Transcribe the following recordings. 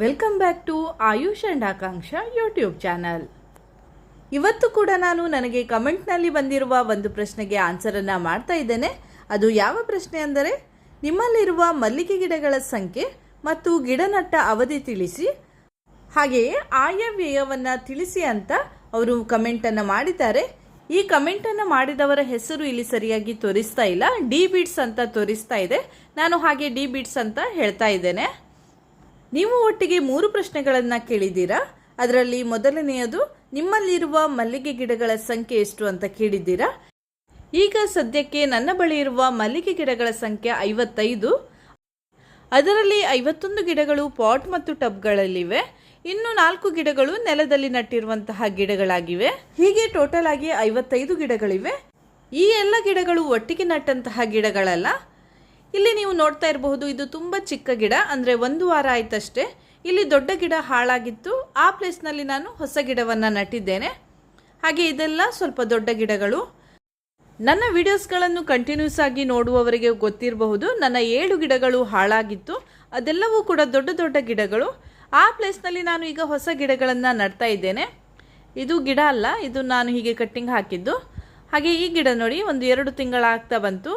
Welcome back to Ayush and Akanksha YouTube channel ಇವತ್ತು ಕೂಡ ನಾನು ನನಗೆ ಕಮೆಂಟ್ನಲ್ಲಿ ಬಂದಿರುವ ಒಂದು ಪ್ರಶ್ನೆಗೆ ಆನ್ಸರನ್ನು ಮಾಡ್ತಾ ಇದ್ದೇನೆ. ಅದು ಯಾವ ಪ್ರಶ್ನೆ ಅಂದರೆ, ನಿಮ್ಮಲ್ಲಿರುವ ಮಲ್ಲಿಗೆ ಗಿಡಗಳ ಸಂಖ್ಯೆ ಮತ್ತು ಗಿಡ ನಟ್ಟ ಅವಧಿ ತಿಳಿಸಿ. ಹಾಗೆಯೇ ಆಯವ್ಯಯವನ್ನು ತಿಳಿಸಿ ಅಂತ ಅವರು ಕಮೆಂಟನ್ನು ಮಾಡಿದ್ದಾರೆ. ಈ ಕಮೆಂಟನ್ನು ಮಾಡಿದವರ ಹೆಸರು ಇಲ್ಲಿ ಸರಿಯಾಗಿ ತೋರಿಸ್ತಾ ಇಲ್ಲ. ಡಿ ಬೀಟ್ಸ್ ಅಂತ ತೋರಿಸ್ತಾ ಇದೆ. ನಾನು ಹಾಗೆ ಡಿ ಬೀಟ್ಸ್ ಅಂತ ಹೇಳ್ತಾ ಇದ್ದೇನೆ. ನೀವು ಒಟ್ಟಿಗೆ ಮೂರು ಪ್ರಶ್ನೆಗಳನ್ನು ಕೇಳಿದ್ದೀರಾ? ಅದರಲ್ಲಿ ಮೊದಲನೆಯದು, ನಿಮ್ಮಲ್ಲಿರುವ ಮಲ್ಲಿಗೆ ಗಿಡಗಳ ಸಂಖ್ಯೆ ಎಷ್ಟು ಅಂತ ಕೇಳಿದ್ದೀರಾ? ಈಗ ಸದ್ಯಕ್ಕೆ ನನ್ನ ಬಳಿ ಇರುವ ಮಲ್ಲಿಗೆ ಗಿಡಗಳ ಸಂಖ್ಯೆ ಐವತ್ತೈದು. ಅದರಲ್ಲಿ ಐವತ್ತೊಂದು ಗಿಡಗಳು ಪಾಟ್ ಮತ್ತು ಟಬ್ಗಳಲ್ಲಿವೆ. ಇನ್ನು ನಾಲ್ಕು ಗಿಡಗಳು ನೆಲದಲ್ಲಿ ನಟ್ಟಿರುವಂತಹ ಗಿಡಗಳಾಗಿವೆ. ಹೀಗೆ ಟೋಟಲ್ ಆಗಿ ಐವತ್ತೈದು ಗಿಡಗಳಿವೆ. ಈ ಎಲ್ಲ ಗಿಡಗಳು ಒಟ್ಟಿಗೆ ನಟ್ಟಂತಹ ಗಿಡಗಳಲ್ಲ. ಇಲ್ಲಿ ನೀವು ನೋಡ್ತಾ ಇರಬಹುದು, ಇದು ತುಂಬ ಚಿಕ್ಕ ಗಿಡ, ಅಂದರೆ ಒಂದು ವಾರ ಆಯ್ತಷ್ಟೇ. ಇಲ್ಲಿ ದೊಡ್ಡ ಗಿಡ ಹಾಳಾಗಿತ್ತು. ಆ ಪ್ಲೇಸ್ನಲ್ಲಿ ನಾನು ಹೊಸ ಗಿಡವನ್ನು ನಟ್ಟಿದ್ದೇನೆ. ಹಾಗೆ ಇದೆಲ್ಲ ಸ್ವಲ್ಪ ದೊಡ್ಡ ಗಿಡಗಳು. ನನ್ನ ವಿಡಿಯೋಸ್ಗಳನ್ನು ಕಂಟಿನ್ಯೂಸ್ ಆಗಿ ನೋಡುವವರಿಗೆ ಗೊತ್ತಿರಬಹುದು, ನನ್ನ ಏಳು ಗಿಡಗಳು ಹಾಳಾಗಿತ್ತು. ಅದೆಲ್ಲವೂ ಕೂಡ ದೊಡ್ಡ ದೊಡ್ಡ ಗಿಡಗಳು. ಆ ಪ್ಲೇಸ್ನಲ್ಲಿ ನಾನು ಈಗ ಹೊಸ ಗಿಡಗಳನ್ನು ನಡ್ತಾ ಇದ್ದೇನೆ. ಇದು ಗಿಡ ಅಲ್ಲ, ಇದು ನಾನು ಹೀಗೆ ಕಟ್ಟಿಂಗ್ ಹಾಕಿದ್ದು. ಹಾಗೆ ಈ ಗಿಡ ನೋಡಿ, ಒಂದು ಎರಡು ತಿಂಗಳಾಗ್ತಾ ಬಂತು.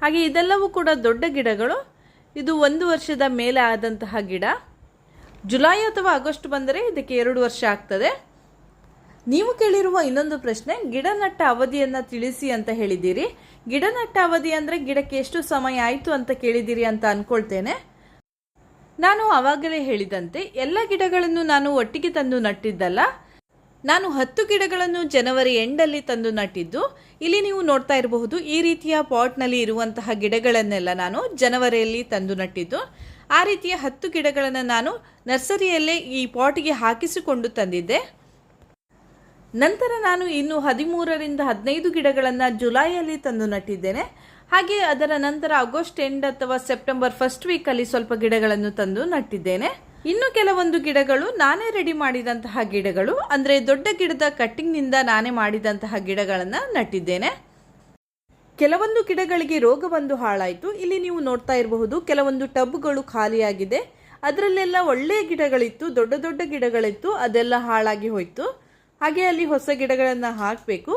ಹಾಗೆ ಇದೆಲ್ಲವೂ ಕೂಡ ದೊಡ್ಡ ಗಿಡಗಳು. ಇದು ಒಂದು ವರ್ಷದ ಮೇಲೆ ಆದಂತಹ ಗಿಡ. ಜುಲೈ ಅಥವಾ ಆಗಸ್ಟ್ ಬಂದರೆ ಇದಕ್ಕೆ ಎರಡು ವರ್ಷ ಆಗ್ತದೆ. ನೀವು ಕೇಳಿರುವ ಇನ್ನೊಂದು ಪ್ರಶ್ನೆ, ಗಿಡ ನಟ್ಟ ಅವಧಿಯನ್ನು ತಿಳಿಸಿ ಅಂತ ಹೇಳಿದ್ದೀರಿ. ಗಿಡ ನಟ್ಟ ಅವಧಿ ಅಂದರೆ ಗಿಡಕ್ಕೆ ಎಷ್ಟು ಸಮಯ ಆಯಿತು ಅಂತ ಕೇಳಿದ್ದೀರಿ ಅಂತ ಅಂದ್ಕೊಳ್ತೇನೆ ನಾನು ಆವಾಗಲೇ ಹೇಳಿದಂತೆ, ಎಲ್ಲ ಗಿಡಗಳನ್ನು ನಾನು ಒಟ್ಟಿಗೆ ತಂದು ನಟ್ಟಿದ್ದಲ್ಲ. ನಾನು ಹತ್ತು ಗಿಡಗಳನ್ನು ಜನವರಿ ಎಂಡಲ್ಲಿ ತಂದು ನಟ್ಟಿದ್ದು, ಇಲ್ಲಿ ನೀವು ನೋಡ್ತಾ ಇರಬಹುದು ಈ ರೀತಿಯ ಪಾಟ್ನಲ್ಲಿ ಇರುವಂತಹ ಗಿಡಗಳನ್ನೆಲ್ಲ ನಾನು ಜನವರಿಯಲ್ಲಿ ತಂದು ನಟ್ಟಿದ್ದು. ಆ ರೀತಿಯ ಹತ್ತು ಗಿಡಗಳನ್ನು ನಾನು ನರ್ಸರಿಯಲ್ಲೇ ಈ ಪಾಟ್ಗೆ ಹಾಕಿಸಿಕೊಂಡು ತಂದಿದ್ದೆ. ನಂತರ ನಾನು ಇನ್ನು ಹದಿಮೂರರಿಂದ ಹದಿನೈದು ಗಿಡಗಳನ್ನು ಜುಲೈಯಲ್ಲಿ ತಂದು ನಟ್ಟಿದ್ದೇನೆ. ಹಾಗೆ ಅದರ ನಂತರ ಆಗಸ್ಟ್ ಎಂಡ್ ಅಥವಾ ಸೆಪ್ಟೆಂಬರ್ ಫಸ್ಟ್ ವೀಕಲ್ಲಿ ಸ್ವಲ್ಪ ಗಿಡಗಳನ್ನು ತಂದು ನಟ್ಟಿದ್ದೇನೆ. ಇನ್ನು ಕೆಲವೊಂದು ಗಿಡಗಳು ನಾನೇ ರೆಡಿ ಮಾಡಿದಂತಹ ಗಿಡಗಳು, ಅಂದರೆ ದೊಡ್ಡ ಗಿಡದ ಕಟ್ಟಿಂಗ್ನಿಂದ ನಾನೇ ಮಾಡಿದಂತಹ ಗಿಡಗಳನ್ನು ನಟ್ಟಿದ್ದೇನೆ. ಕೆಲವೊಂದು ಗಿಡಗಳಿಗೆ ರೋಗ ಬಂದು ಹಾಳಾಯಿತು. ಇಲ್ಲಿ ನೀವು ನೋಡ್ತಾ ಇರಬಹುದು, ಕೆಲವೊಂದು ಟಬ್ಗಳು ಖಾಲಿಯಾಗಿದೆ. ಅದರಲ್ಲೆಲ್ಲ ಒಳ್ಳೆಯ ಗಿಡಗಳಿತ್ತು, ದೊಡ್ಡ ದೊಡ್ಡ ಗಿಡಗಳಿತ್ತು, ಅದೆಲ್ಲ ಹಾಳಾಗಿ ಹೋಯಿತು. ಹಾಗೆ ಅಲ್ಲಿ ಹೊಸ ಗಿಡಗಳನ್ನು ಹಾಕಬೇಕು.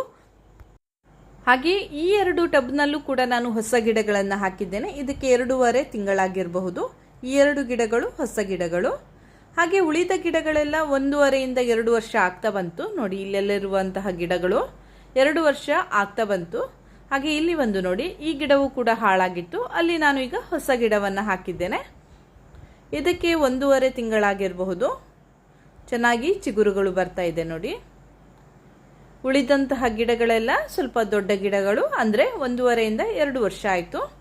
ಹಾಗೆ ಈ ಎರಡು ಟಬ್ನಲ್ಲೂ ಕೂಡ ನಾನು ಹೊಸ ಗಿಡಗಳನ್ನು ಹಾಕಿದ್ದೇನೆ. ಇದಕ್ಕೆ ಎರಡೂವರೆ ತಿಂಗಳಾಗಿರಬಹುದು. ಎರಡು ಗಿಡಗಳು, ಹೊಸ ಗಿಡಗಳು. ಹಾಗೆ ಉಳಿದ ಗಿಡಗಳೆಲ್ಲ ಒಂದೂವರೆಯಿಂದ ಎರಡು ವರ್ಷ ಆಗ್ತಾ ಬಂತು. ನೋಡಿ, ಇಲ್ಲೆಲ್ಲಿರುವಂತಹ ಗಿಡಗಳು ಎರಡು ವರ್ಷ ಆಗ್ತಾ ಬಂತು. ಹಾಗೆ ಇಲ್ಲಿ ಒಂದು ನೋಡಿ, ಈ ಗಿಡವು ಕೂಡ ಹಾಳಾಗಿತ್ತು. ಅಲ್ಲಿ ನಾನು ಈಗ ಹೊಸ ಗಿಡವನ್ನು ಹಾಕಿದ್ದೇನೆ. ಇದಕ್ಕೆ ಒಂದೂವರೆ ತಿಂಗಳಾಗಿರಬಹುದು. ಚೆನ್ನಾಗಿ ಚಿಗುರುಗಳು ಬರ್ತಾ ಇದೆ ನೋಡಿ. ಉಳಿದಂತಹ ಗಿಡಗಳೆಲ್ಲ ಸ್ವಲ್ಪ ದೊಡ್ಡ ಗಿಡಗಳು, ಅಂದರೆ ಒಂದೂವರೆಯಿಂದ ಎರಡು ವರ್ಷ ಆಯಿತು.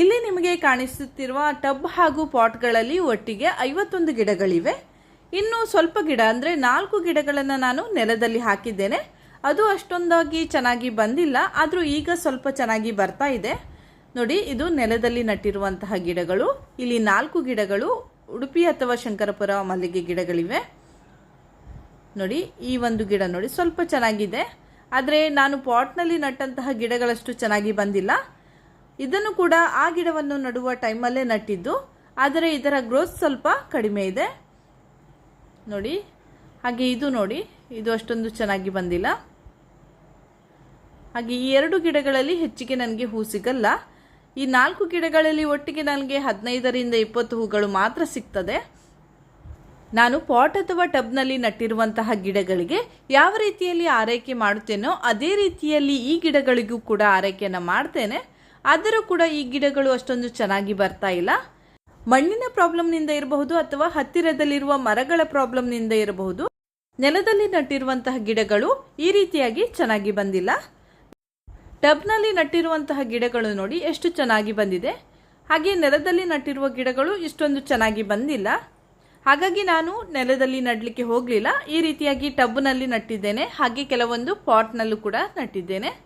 ಇಲ್ಲಿ ನಿಮಗೆ ಕಾಣಿಸುತ್ತಿರುವ ಟಬ್ ಹಾಗೂ ಪಾಟ್ಗಳಲ್ಲಿ ಒಟ್ಟಿಗೆ ಐವತ್ತೊಂದು ಗಿಡಗಳಿವೆ. ಇನ್ನು ಸ್ವಲ್ಪ ಗಿಡ ಅಂದರೆ ನಾಲ್ಕು ಗಿಡಗಳನ್ನು ನಾನು ನೆಲದಲ್ಲಿ ಹಾಕಿದ್ದೇನೆ. ಅದು ಅಷ್ಟೊಂದಾಗಿ ಚೆನ್ನಾಗಿ ಬಂದಿಲ್ಲ, ಆದರೂ ಈಗ ಸ್ವಲ್ಪ ಚೆನ್ನಾಗಿ ಬರ್ತಾ ಇದೆ. ನೋಡಿ, ಇದು ನೆಲದಲ್ಲಿ ನಟ್ಟಿರುವಂತಹ ಗಿಡಗಳು. ಇಲ್ಲಿ ನಾಲ್ಕು ಗಿಡಗಳು, ಉಡುಪಿ ಅಥವಾ ಶಂಕರಪುರ ಮಲ್ಲಿಗೆ ಗಿಡಗಳಿವೆ. ನೋಡಿ, ಈ ಒಂದು ಗಿಡ ನೋಡಿ ಸ್ವಲ್ಪ ಚೆನ್ನಾಗಿದೆ. ಆದರೆ ನಾನು ಪಾಟ್ನಲ್ಲಿ ನಟ್ಟಂತಹ ಗಿಡಗಳಷ್ಟು ಚೆನ್ನಾಗಿ ಬಂದಿಲ್ಲ. ಇದನ್ನು ಕೂಡ ಆ ಗಿಡವನ್ನು ನಡುವ ಟೈಮಲ್ಲೇ ನಟ್ಟಿದ್ದು, ಆದರೆ ಇದರ ಗ್ರೋತ್ ಸ್ವಲ್ಪ ಕಡಿಮೆ ಇದೆ. ನೋಡಿ, ಹಾಗೆ ಇದು ನೋಡಿ, ಇದು ಅಷ್ಟೊಂದು ಚೆನ್ನಾಗಿ ಬಂದಿಲ್ಲ. ಹಾಗೆ ಈ ಎರಡು ಗಿಡಗಳಲ್ಲಿ ಹೆಚ್ಚಿಗೆ ನನಗೆ ಹೂ ಸಿಗಲ್ಲ. ಈ ನಾಲ್ಕು ಗಿಡಗಳಲ್ಲಿ ಒಟ್ಟಿಗೆ ನನಗೆ ಹದಿನೈದರಿಂದ ಇಪ್ಪತ್ತು ಹೂಗಳು ಮಾತ್ರ ಸಿಗ್ತದೆ. ನಾನು ಪಾಟ್ ಅಥವಾ ಟಬ್ನಲ್ಲಿ ನಟ್ಟಿರುವಂತಹ ಗಿಡಗಳಿಗೆ ಯಾವ ರೀತಿಯಲ್ಲಿ ಆರೈಕೆ ಮಾಡುತ್ತೇನೋ ಅದೇ ರೀತಿಯಲ್ಲಿ ಈ ಗಿಡಗಳಿಗೂ ಕೂಡ ಆರೈಕೆಯನ್ನು ಮಾಡ್ತೇನೆ. ಆದರೂ ಕೂಡ ಈ ಗಿಡಗಳು ಅಷ್ಟೊಂದು ಚೆನ್ನಾಗಿ ಬರ್ತಾ ಇಲ್ಲ. ಮಣ್ಣಿನ ಪ್ರಾಬ್ಲಮ್ನಿಂದ ಇರಬಹುದು ಅಥವಾ ಹತ್ತಿರದಲ್ಲಿರುವ ಮರಗಳ ಪ್ರಾಬ್ಲಮ್ನಿಂದ ಇರಬಹುದು. ನೆಲದಲ್ಲಿ ನಟ್ಟಿರುವಂತಹ ಗಿಡಗಳು ಈ ರೀತಿಯಾಗಿ ಚೆನ್ನಾಗಿ ಬಂದಿಲ್ಲ. ಟಬ್ನಲ್ಲಿ ನಟ್ಟಿರುವಂತಹ ಗಿಡಗಳು ನೋಡಿ ಎಷ್ಟು ಚೆನ್ನಾಗಿ ಬಂದಿದೆ. ಹಾಗೆ ನೆಲದಲ್ಲಿ ನಟ್ಟಿರುವ ಗಿಡಗಳು ಇಷ್ಟೊಂದು ಚೆನ್ನಾಗಿ ಬಂದಿಲ್ಲ. ಹಾಗಾಗಿ ನಾನು ನೆಲದಲ್ಲಿ ನಡಲಿಕ್ಕೆ ಹೋಗಲಿಲ್ಲ. ಈ ರೀತಿಯಾಗಿ ಟಬ್ನಲ್ಲಿ ನಟ್ಟಿದ್ದೇನೆ. ಹಾಗೆ ಕೆಲವೊಂದು ಪಾಟ್ನಲ್ಲೂ ಕೂಡ ನಟ್ಟಿದ್ದೇನೆ.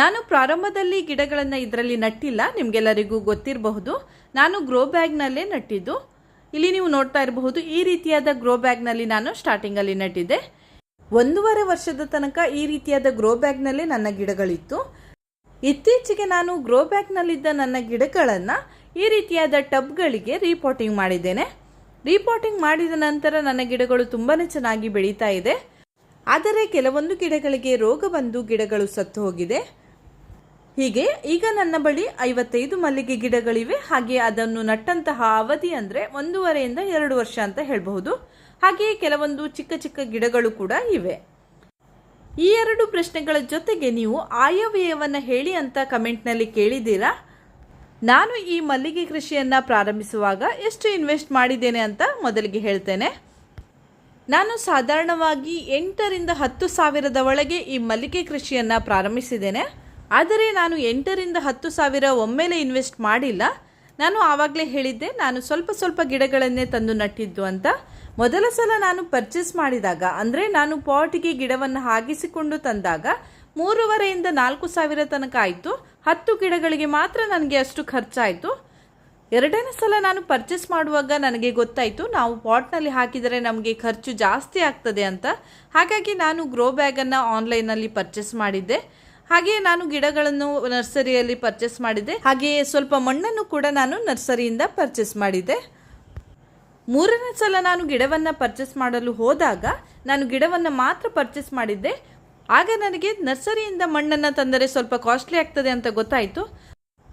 ನಾನು ಪ್ರಾರಂಭದಲ್ಲಿ ಗಿಡಗಳನ್ನು ಇದರಲ್ಲಿ ನಟ್ಟಿಲ್ಲ, ನಿಮಗೆಲ್ಲರಿಗೂ ಗೊತ್ತಿರಬಹುದು. ನಾನು ಗ್ರೋ ಬ್ಯಾಗ್ನಲ್ಲೇ ನಟ್ಟಿದ್ದು. ಇಲ್ಲಿ ನೀವು ನೋಡ್ತಾ ಇರಬಹುದು, ಈ ರೀತಿಯಾದ ಗ್ರೋ ಬ್ಯಾಗ್ನಲ್ಲಿ ನಾನು ಸ್ಟಾರ್ಟಿಂಗಲ್ಲಿ ನಟ್ಟಿದ್ದೆ. ಒಂದೂವರೆ ವರ್ಷದ ತನಕ ಈ ರೀತಿಯಾದ ಗ್ರೋ ಬ್ಯಾಗ್ನಲ್ಲೇ ನನ್ನ ಗಿಡಗಳಿತ್ತು. ಇತ್ತೀಚೆಗೆ ನಾನು ಗ್ರೋ ಬ್ಯಾಗ್ನಲ್ಲಿದ್ದ ನನ್ನ ಗಿಡಗಳನ್ನು ಈ ರೀತಿಯಾದ ಟಬ್ಗಳಿಗೆ ರೀಪಾಟಿಂಗ್ ಮಾಡಿದ್ದೇನೆ. ರೀಪಾಟಿಂಗ್ ಮಾಡಿದ ನಂತರ ನನ್ನ ಗಿಡಗಳು ತುಂಬಾ ಚೆನ್ನಾಗಿ ಬೆಳೀತಾ ಇದೆ. ಆದರೆ ಕೆಲವೊಂದು ಗಿಡಗಳಿಗೆ ರೋಗ ಬಂದು ಗಿಡಗಳು ಸತ್ತು ಹೋಗಿದೆ. ಹೀಗೆ ಈಗ ನನ್ನ ಬಳಿ ಐವತ್ತೈದು ಮಲ್ಲಿಗೆ ಗಿಡಗಳಿವೆ. ಹಾಗೆ ಅದನ್ನು ನಟ್ಟಂತಹ ಅವಧಿ ಅಂದರೆ ಒಂದೂವರೆಯಿಂದ ಎರಡು ವರ್ಷ ಅಂತ ಹೇಳಬಹುದು. ಹಾಗೆಯೇ ಕೆಲವೊಂದು ಚಿಕ್ಕ ಚಿಕ್ಕ ಗಿಡಗಳು ಕೂಡ ಇವೆ. ಈ ಎರಡು ಪ್ರಶ್ನೆಗಳ ಜೊತೆಗೆ ನೀವು ಆಯವ್ಯಯವನ್ನು ಹೇಳಿ ಅಂತ ಕಮೆಂಟ್ನಲ್ಲಿ ಕೇಳಿದ್ದೀರಾ? ನಾನು ಈ ಮಲ್ಲಿಗೆ ಕೃಷಿಯನ್ನು ಪ್ರಾರಂಭಿಸುವಾಗ ಎಷ್ಟು ಇನ್ವೆಸ್ಟ್ ಮಾಡಿದ್ದೇನೆ ಅಂತ ಮೊದಲಿಗೆ ಹೇಳ್ತೇನೆ. ನಾನು ಸಾಧಾರಣವಾಗಿ ಎಂಟರಿಂದ ಹತ್ತು ಸಾವಿರದ ಒಳಗೆ ಈ ಮಲ್ಲಿಗೆ ಕೃಷಿಯನ್ನು ಪ್ರಾರಂಭಿಸಿದ್ದೇನೆ. ಆದರೆ ನಾನು ಎಂಟರಿಂದ ಹತ್ತು ಸಾವಿರ ಒಮ್ಮೆಲೆ ಇನ್ವೆಸ್ಟ್ ಮಾಡಿಲ್ಲ. ನಾನು ಆವಾಗಲೇ ಹೇಳಿದ್ದೆ, ನಾನು ಸ್ವಲ್ಪ ಸ್ವಲ್ಪ ಗಿಡಗಳನ್ನೇ ತಂದು ನಟ್ಟಿದ್ದು ಅಂತ. ಮೊದಲ ಸಲ ನಾನು ಪರ್ಚೇಸ್ ಮಾಡಿದಾಗ, ಅಂದರೆ ನಾನು ಪಾಟಿಗೆ ಗಿಡವನ್ನು ಹಾಗಿಸಿಕೊಂಡು ತಂದಾಗ, ಮೂರುವರೆಯಿಂದ ನಾಲ್ಕು ಸಾವಿರ ತನಕ ಆಯಿತು. ಹತ್ತು ಗಿಡಗಳಿಗೆ ಮಾತ್ರ ನನಗೆ ಅಷ್ಟು ಖರ್ಚಾಯಿತು. ಎರಡನೇ ಸಲ ನಾನು ಪರ್ಚೇಸ್ ಮಾಡುವಾಗ ನನಗೆ ಗೊತ್ತಾಯಿತು, ನಾವು ಪಾಟ್ನಲ್ಲಿ ಹಾಕಿದರೆ ನಮಗೆ ಖರ್ಚು ಜಾಸ್ತಿ ಆಗ್ತದೆ ಅಂತ. ಹಾಗಾಗಿ ನಾನು ಗ್ರೋ ಬ್ಯಾಗನ್ನು ಆನ್ಲೈನಲ್ಲಿ ಪರ್ಚೇಸ್ ಮಾಡಿದ್ದೆ. ಹಾಗೆಯೇ ನಾನು ಗಿಡಗಳನ್ನು ನರ್ಸರಿಯಲ್ಲಿ ಪರ್ಚೇಸ್ ಮಾಡಿದೆ ಹಾಗೆಯೇ ಸ್ವಲ್ಪ ಮಣ್ಣನ್ನು ಕೂಡ ನಾನು ನರ್ಸರಿಯಿಂದ ಪರ್ಚೇಸ್ ಮಾಡಿದೆ ಮೂರನೇ ಸಲ ನಾನು ಗಿಡವನ್ನು ಪರ್ಚೇಸ್ ಮಾಡಲು ಹೋದಾಗ ನಾನು ಗಿಡವನ್ನು ಮಾತ್ರ ಪರ್ಚೇಸ್ ಮಾಡಿದ್ದೆ. ಆಗ ನನಗೆ ನರ್ಸರಿಯಿಂದ ಮಣ್ಣನ್ನು ತಂದರೆ ಸ್ವಲ್ಪ ಕಾಸ್ಟ್ಲಿ ಆಗ್ತದೆ ಅಂತ ಗೊತ್ತಾಯಿತು.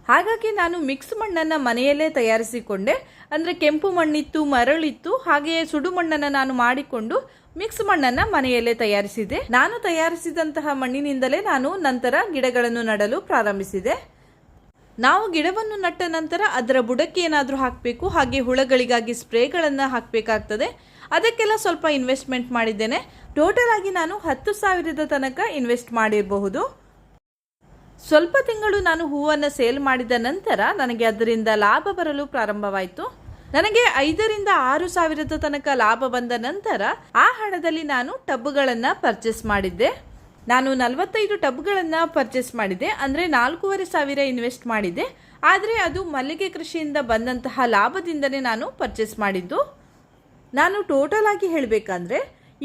ಹಾಗಾಗಿ ನಾನು ಮಿಕ್ಸ್ ಮಣ್ಣನ್ನು ಮನೆಯಲ್ಲೇ ತಯಾರಿಸಿಕೊಂಡೆ. ಅಂದರೆ ಕೆಂಪು ಮಣ್ಣಿತ್ತು, ಮರಳಿತ್ತು, ಹಾಗೆಯೇ ಸುಡು ಮಣ್ಣನ್ನು ನಾನು ಮಾಡಿಕೊಂಡು ಮಿಕ್ಸ್ ಮಣ್ಣನ್ನ ಮನೆಯಲ್ಲೇ ತಯಾರಿಸಿದೆ. ನಾನು ತಯಾರಿಸಿದಂತಹ ಮಣ್ಣಿನಿಂದಲೇ ನಾನು ನಂತರ ಗಿಡಗಳನ್ನು ನಡಲು ಪ್ರಾರಂಭಿಸಿದೆ. ನಾವು ಗಿಡವನ್ನು ನಟ್ಟ ನಂತರ ಅದರ ಬುಡಕ್ಕೆ ಏನಾದರೂ ಹಾಕಬೇಕು, ಹಾಗೆ ಹುಳಗಳಿಗಾಗಿ ಸ್ಪ್ರೇಗಳನ್ನು ಹಾಕಬೇಕಾಗ್ತದೆ. ಅದಕ್ಕೆಲ್ಲ ಸ್ವಲ್ಪ ಇನ್ವೆಸ್ಟ್ಮೆಂಟ್ ಮಾಡಿದ್ದೇನೆ. ಟೋಟಲ್ ಆಗಿ ನಾನು ಹತ್ತು ಸಾವಿರದ ತನಕ ಇನ್ವೆಸ್ಟ್ ಮಾಡಿರಬಹುದು. ಸ್ವಲ್ಪ ತಿಂಗಳು ನಾನು ಹೂವನ್ನು ಸೇಲ್ ಮಾಡಿದ ನಂತರ ನನಗೆ ಅದರಿಂದ ಲಾಭ ಬರಲು ಪ್ರಾರಂಭವಾಯಿತು. ನನಗೆ ಐದರಿಂದ ಆರು ಸಾವಿರದ ತನಕ ಲಾಭ ಬಂದ ನಂತರ ಆ ಹಣದಲ್ಲಿ ನಾನು ಟಬ್ಗಳನ್ನು ಪರ್ಚೇಸ್ ಮಾಡಿದ್ದೆ. ನಾನು ನಲವತ್ತೈದು ಟಬ್ಗಳನ್ನು ಪರ್ಚೇಸ್ ಮಾಡಿದೆ ಅಂದರೆ ನಾಲ್ಕೂವರೆ ಸಾವಿರ ಇನ್ವೆಸ್ಟ್ ಮಾಡಿದ್ದೆ. ಆದರೆ ಅದು ಮಲ್ಲಿಗೆ ಕೃಷಿಯಿಂದ ಬಂದಂತಹ ಲಾಭದಿಂದನೇ ನಾನು ಪರ್ಚೇಸ್ ಮಾಡಿದ್ದು. ನಾನು ಟೋಟಲ್ ಆಗಿ ಹೇಳಬೇಕಂದ್ರೆ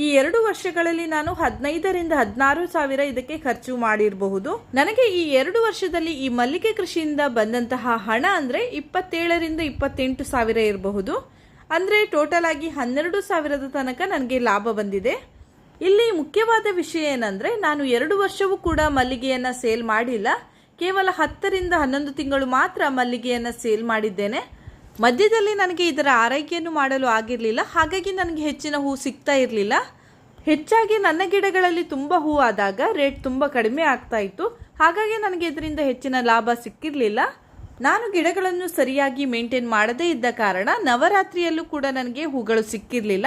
ಈ ಎರಡು ವರ್ಷಗಳಲ್ಲಿ ನಾನು ಹದಿನೈದರಿಂದ ಹದಿನಾರು ಸಾವಿರ ಇದಕ್ಕೆ ಖರ್ಚು ಮಾಡಿರಬಹುದು. ನನಗೆ ಈ ಎರಡು ವರ್ಷದಲ್ಲಿ ಈ ಮಲ್ಲಿಗೆ ಕೃಷಿಯಿಂದ ಬಂದಂತಹ ಹಣ ಅಂದರೆ ಇಪ್ಪತ್ತೇಳರಿಂದ ಇಪ್ಪತ್ತೆಂಟು ಸಾವಿರ ಇರಬಹುದು. ಅಂದರೆ ಟೋಟಲ್ ಆಗಿ ಹನ್ನೆರಡು ಸಾವಿರದ ತನಕ ನನಗೆ ಲಾಭ ಬಂದಿದೆ. ಇಲ್ಲಿ ಮುಖ್ಯವಾದ ವಿಷಯ ಏನಂದರೆ ನಾನು ಎರಡು ವರ್ಷವೂ ಕೂಡ ಮಲ್ಲಿಗೆಯನ್ನು ಸೇಲ್ ಮಾಡಿಲ್ಲ. ಕೇವಲ ಹತ್ತರಿಂದ ಹನ್ನೊಂದು ತಿಂಗಳು ಮಾತ್ರ ಮಲ್ಲಿಗೆಯನ್ನು ಸೇಲ್ ಮಾಡಿದ್ದೇನೆ. ಮಧ್ಯದಲ್ಲಿ ನನಗೆ ಇದರ ಆರೈಕೆಯನ್ನು ಮಾಡಲು ಆಗಿರಲಿಲ್ಲ, ಹಾಗಾಗಿ ನನಗೆ ಹೆಚ್ಚಿನ ಹೂ ಸಿಗ್ತಾ ಇರಲಿಲ್ಲ. ಹೆಚ್ಚಾಗಿ ನನ್ನ ಗಿಡಗಳಲ್ಲಿ ತುಂಬ ಹೂ ಆದಾಗ ರೇಟ್ ತುಂಬ ಕಡಿಮೆ ಆಗ್ತಾ ಇತ್ತು, ಹಾಗಾಗಿ ನನಗೆ ಇದರಿಂದ ಹೆಚ್ಚಿನ ಲಾಭ ಸಿಕ್ಕಿರಲಿಲ್ಲ. ನಾನು ಗಿಡಗಳನ್ನು ಸರಿಯಾಗಿ ಮೇಂಟೈನ್ ಮಾಡದೇ ಇದ್ದ ಕಾರಣ ನವರಾತ್ರಿಯಲ್ಲೂ ಕೂಡ ನನಗೆ ಹೂಗಳು ಸಿಕ್ಕಿರಲಿಲ್ಲ.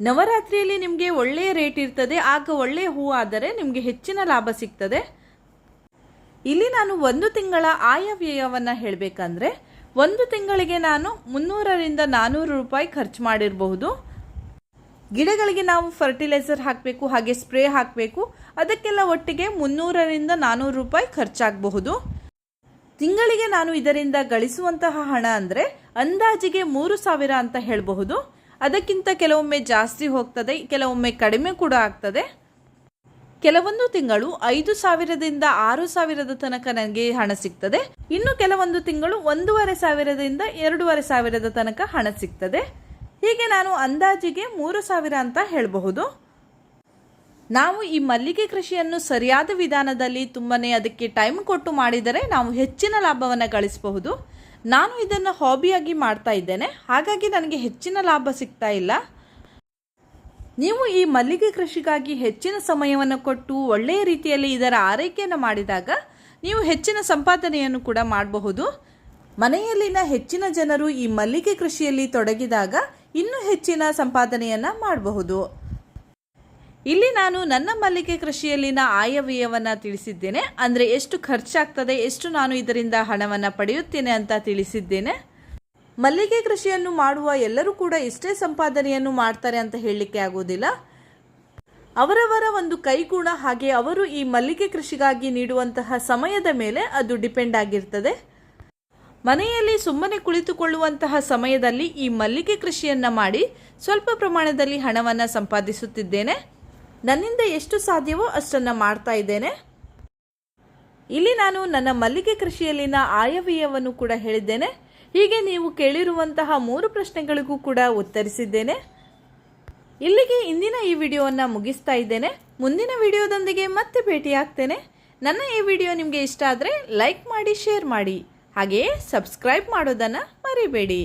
ನವರಾತ್ರಿಯಲ್ಲಿ ನಿಮಗೆ ಒಳ್ಳೆಯ ರೇಟ್ ಇರ್ತದೆ, ಆಗ ಒಳ್ಳೆಯ ಹೂ ಆದರೆ ನಿಮಗೆ ಹೆಚ್ಚಿನ ಲಾಭ ಸಿಗ್ತದೆ. ಇಲ್ಲಿ ನಾನು ಒಂದು ತಿಂಗಳ ಆಯವ್ಯಯವನ್ನು ಹೇಳಬೇಕಂದ್ರೆ ಒಂದು ತಿಂಗಳಿಗೆ ನಾನು ಮುನ್ನೂರರಿಂದ ನಾನ್ನೂರು ರೂಪಾಯಿ ಖರ್ಚು ಮಾಡಿರಬಹುದು. ಗಿಡಗಳಿಗೆ ನಾವು ಫರ್ಟಿಲೈಸರ್ ಹಾಕಬೇಕು, ಹಾಗೆ ಸ್ಪ್ರೇ ಹಾಕಬೇಕು. ಅದಕ್ಕೆಲ್ಲ ಒಟ್ಟಿಗೆ ಮುನ್ನೂರರಿಂದ ನಾನ್ನೂರು ರೂಪಾಯಿ ಖರ್ಚಾಗಬಹುದು. ತಿಂಗಳಿಗೆ ನಾನು ಇದರಿಂದ ಗಳಿಸುವಂತಹ ಹಣ ಅಂದರೆ ಅಂದಾಜಿಗೆ ಮೂರು ಸಾವಿರ ಅಂತ ಹೇಳಬಹುದು. ಅದಕ್ಕಿಂತ ಕೆಲವೊಮ್ಮೆ ಜಾಸ್ತಿ ಹೋಗ್ತದೆ, ಕೆಲವೊಮ್ಮೆ ಕಡಿಮೆ ಕೂಡ ಆಗ್ತದೆ. ಕೆಲವೊಂದು ತಿಂಗಳು ಐದು ಸಾವಿರದಿಂದ ಆರು ಸಾವಿರದ ತನಕ ನನಗೆ ಹಣ ಸಿಗ್ತದೆ. ಇನ್ನು ಕೆಲವೊಂದು ತಿಂಗಳು ಒಂದೂವರೆ ಸಾವಿರದಿಂದ ಎರಡೂವರೆ ಸಾವಿರದ ತನಕ ಹಣ ಸಿಗ್ತದೆ. ಹೀಗೆ ನಾನು ಅಂದಾಜಿಗೆ ಮೂರು ಸಾವಿರ ಅಂತ ಹೇಳಬಹುದು. ನಾವು ಈ ಮಲ್ಲಿಗೆ ಕೃಷಿಯನ್ನು ಸರಿಯಾದ ವಿಧಾನದಲ್ಲಿ ತುಂಬನೇ ಅದಕ್ಕೆ ಟೈಮ್ ಕೊಟ್ಟು ಮಾಡಿದರೆ ನಾವು ಹೆಚ್ಚಿನ ಲಾಭವನ್ನು ಗಳಿಸಬಹುದು. ನಾನು ಇದನ್ನು ಹಾಬಿಯಾಗಿ ಮಾಡ್ತಾ ಇದ್ದೇನೆ. ಹಾಗಾಗಿ ನನಗೆ ಹೆಚ್ಚಿನ ಲಾಭ ಸಿಗ್ತಾ ಇಲ್ಲ. ನೀವು ಈ ಮಲ್ಲಿಗೆ ಕೃಷಿಗಾಗಿ ಹೆಚ್ಚಿನ ಸಮಯವನ್ನು ಕೊಟ್ಟು ಒಳ್ಳೆಯ ರೀತಿಯಲ್ಲಿ ಇದರ ಆರೈಕೆಯನ್ನು ಮಾಡಿದಾಗ ನೀವು ಹೆಚ್ಚಿನ ಸಂಪಾದನೆಯನ್ನು ಕೂಡ ಮಾಡಬಹುದು. ಮನೆಯಲ್ಲಿನ ಹೆಚ್ಚಿನ ಜನರು ಈ ಮಲ್ಲಿಗೆ ಕೃಷಿಯಲ್ಲಿ ತೊಡಗಿದಾಗ ಇನ್ನೂ ಹೆಚ್ಚಿನ ಸಂಪಾದನೆಯನ್ನು ಮಾಡಬಹುದು. ಇಲ್ಲಿ ನಾನು ನನ್ನ ಮಲ್ಲಿಗೆ ಕೃಷಿಯಲ್ಲಿನ ಆಯವ್ಯಯವನ್ನು ತಿಳಿಸಿದ್ದೇನೆ. ಅಂದರೆ ಎಷ್ಟು ಖರ್ಚಾಗ್ತದೆ, ಎಷ್ಟು ನಾನು ಇದರಿಂದ ಹಣವನ್ನು ಪಡೆಯುತ್ತೇನೆ ಅಂತ ತಿಳಿಸಿದ್ದೇನೆ. ಮಲ್ಲಿಗೆ ಕೃಷಿಯನ್ನು ಮಾಡುವ ಎಲ್ಲರೂ ಕೂಡ ಇಷ್ಟೇ ಸಂಪಾದನೆಯನ್ನು ಮಾಡ್ತಾರೆ ಅಂತ ಹೇಳಲಿಕ್ಕೆ ಆಗೋದಿಲ್ಲ ಅವರವರ ಒಂದು ಕೈಗುಣ ಹಾಗೆ ಅವರು ಈ ಮಲ್ಲಿಗೆ ಕೃಷಿಗಾಗಿ ನೀಡುವಂತಹ ಸಮಯದ ಮೇಲೆ ಅದು ಡಿಪೆಂಡ್ ಆಗಿರ್ತದೆ. ಮನೆಯಲ್ಲಿ ಸುಮ್ಮನೆ ಕುಳಿತುಕೊಳ್ಳುವಂತಹ ಸಮಯದಲ್ಲಿ ಈ ಮಲ್ಲಿಗೆ ಕೃಷಿಯನ್ನು ಮಾಡಿ ಸ್ವಲ್ಪ ಪ್ರಮಾಣದಲ್ಲಿ ಹಣವನ್ನು ಸಂಪಾದಿಸುತ್ತಿದ್ದೇನೆ. ನನ್ನಿಂದ ಎಷ್ಟು ಸಾಧ್ಯವೋ ಅಷ್ಟನ್ನು ಮಾಡ್ತಾ ಇದ್ದೇನೆ. ಇಲ್ಲಿ ನಾನು ನನ್ನ ಮಲ್ಲಿಗೆ ಕೃಷಿಯಲ್ಲಿನ ಆಯವ್ಯಯವನ್ನು ಕೂಡ ಹೇಳಿದ್ದೇನೆ. ಹೀಗೆ ನೀವು ಕೇಳಿರುವಂತಹ ಮೂರು ಪ್ರಶ್ನೆಗಳಿಗೂ ಕೂಡ ಉತ್ತರಿಸಿದ್ದೇನೆ. ಇಲ್ಲಿಗೆ ಇಂದಿನ ಈ ವಿಡಿಯೋವನ್ನು ಮುಗಿಸ್ತಾ ಇದ್ದೇನೆ. ಮುಂದಿನ ವಿಡಿಯೋದೊಂದಿಗೆ ಮತ್ತೆ ಭೇಟಿಯಾಗ್ತೇನೆ. ನನ್ನ ಈ ವಿಡಿಯೋ ನಿಮಗೆ ಇಷ್ಟ ಆದರೆ ಲೈಕ್ ಮಾಡಿ, ಶೇರ್ ಮಾಡಿ. ಹಾಗೆಯೇ ಸಬ್ಸ್ಕ್ರೈಬ್ ಮಾಡೋದನ್ನು ಮರಿಬೇಡಿ.